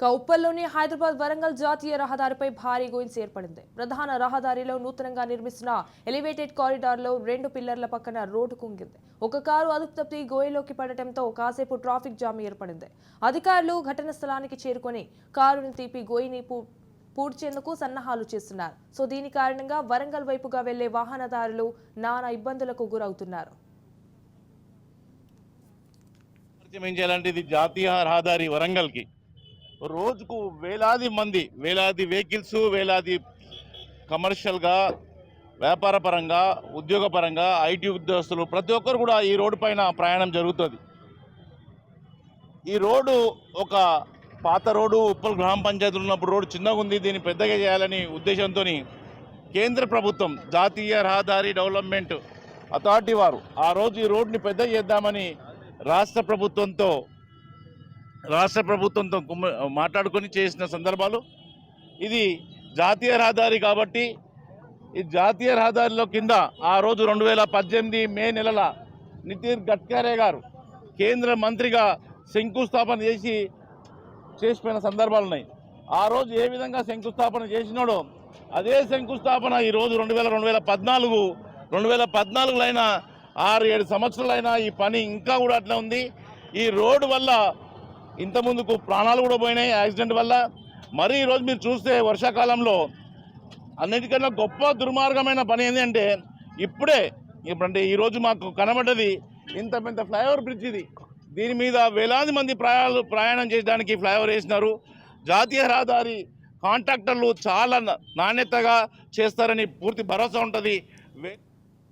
కౌప్పల్లోని హైదరాబాద్ వరంగల్ జాతీయ రహదారిపై భారీ గోయిన్స్ ఏర్పడింది. ప్రధాన రహదారిలో నూతనంగా నిర్మిస్తున్న ఎలివేటెడ్ కారిడార్లో రెండు పిల్లర్ల పక్కన రోడ్డు కుంగింది. ఒక కారు అదుపు తప్పి గోయిలోకి పడటంతో కాసేపు ట్రాఫిక్ జామ్ ఏర్పడింది. అధికారులు ఘటన స్థలానికి చేరుకొని కారుని తీపి గోయిని పూ- పూడ్చేందుకు సన్నాహాలు చేస్తున్నారు. సో దీని కారణంగా వరంగల్ వైపుగా వెళ్ళే వాహనదారులు నానా ఇబ్బందులకు గురవుతున్నారు. ఏం చేయాలంటే ఇది జాతీయ రహదారి వరంగల్కి. రోజుకు వేలాది మంది వేలాది వెహికల్స్ వేలాది కమర్షియల్గా వ్యాపార పరంగా ఉద్యోగపరంగా ఐటీ ఉద్యోగస్తులు ప్రతి ఒక్కరు కూడా ఈ రోడ్డు పైన ప్రయాణం జరుగుతుంది. ఈ రోడ్డు ఒక పాత రోడ్డు ఉప్పల్ గ్రామ పంచాయతీలు ఉన్నప్పుడు రోడ్డు చిన్నగా ఉంది దీన్ని పెద్దగా చేయాలని ఉద్దేశంతో కేంద్ర ప్రభుత్వం జాతీయ రహదారి డెవలప్మెంట్ అథారిటీ వారు ఆ రోజు ఈ రోడ్డుని పెద్ద చేద్దామని రాష్ట్ర ప్రభుత్వంతో రాష్ట్ర ప్రభుత్వంతో కుమ్మ- మాట్లాడుకొని చేసిన సందర్భాలు. ఇది జాతీయ రహదారి కాబట్టి ఈ జాతీయ రహదారిలో కింద ఆ రోజు రెండు వేల పద్దెనిమిది మే నెలల నితిన్ గడ్కరే గారు కేంద్ర మంత్రిగా శంకుస్థాపన చేసి చేసిపోయిన సందర్భాలు ఉన్నాయి. ఆ రోజు ఏ విధంగా శంకుస్థాపన చేసినాడో అదే శంకుస్థాపన ఈ రోజు రెండు వేల రెండు వేల పద్నాలుగు రెండు వేల పద్నాలుగులైనా ఆరు ఏడు సంవత్సరాలైనా ఈ పని ఇంకా కూడా అట్లా ఉంది. ఈ రోడ్డు వల్ల ఇంత ముందుకు ప్రాణాలు కూడా పోయినాయి యాక్సిడెంట్ వల్ల. మరి ఈరోజు మీరు చూస్తే వర్షాకాలంలో అన్నిటికన్నా గొప్ప దుర్మార్గమైన పని ఏంటంటే ఇప్పుడే ఇప్పుడంటే ఈరోజు మాకు కనబడ్డది ఇంత పెద్ద ఫ్లైఓవర్ బ్రిడ్జ్ ఇది. దీని మీద వేలాది మంది ప్రయాణాలు ప్రయాణం చేయడానికి ఫ్లైఓవర్ వేసినారు. జాతీయ రహదారి కాంట్రాక్టర్లు చాలా నా- నాణ్యతగా చేస్తారని పూర్తి భరోసా ఉంటుంది. వే-